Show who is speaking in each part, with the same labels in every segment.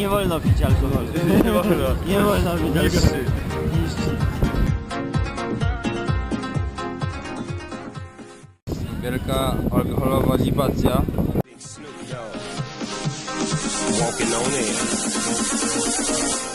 Speaker 1: Nie wolno pić alkoholu.
Speaker 2: Nie wolno.
Speaker 1: Nie wolno pić alkoholu.
Speaker 2: Wielka alkoholowa libacja.
Speaker 3: walking on air.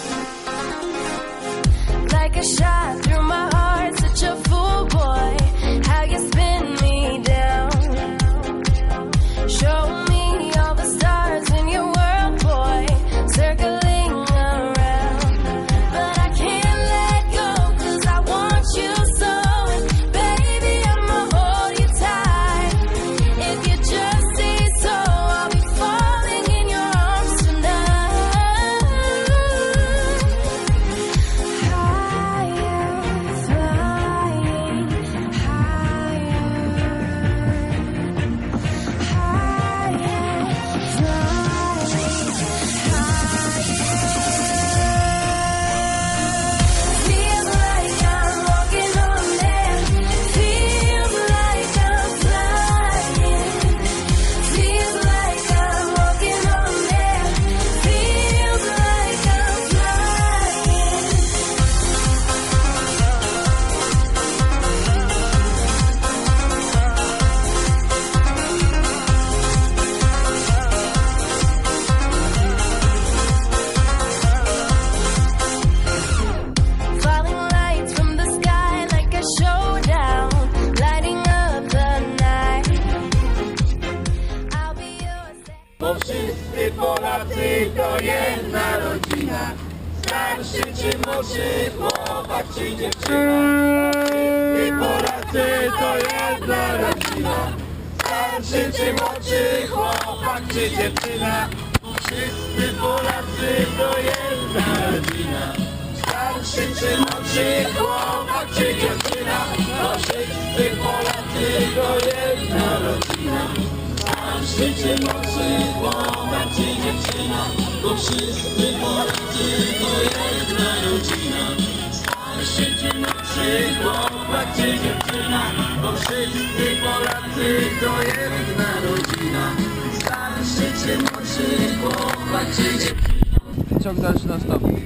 Speaker 2: Bo wszyscy Polacy to jedna rodzina. Starszy czy młodszy, chłopak czy dziewczyna. Wszyscy Polacy to jedna rodzina. Starszy czy młodszy, chłopak czy dziewczyna. Wszyscy Polacy to jedna rodzina. Starszy czy młodszy, chłopak czy dziewczyna. To wszyscy Polacy to jedna rodzina. Czy młodszy, chłopak czy dziewczyna Bo wszyscy Polacy to jedna rodzina. Starszy czy młodszy, chłopak czy dziewczyna Bo wszyscy Polacy to jedna rodzina. Starszy czy młodszy, chłopak czy dziewczyna Ciąg dalszy nastąpi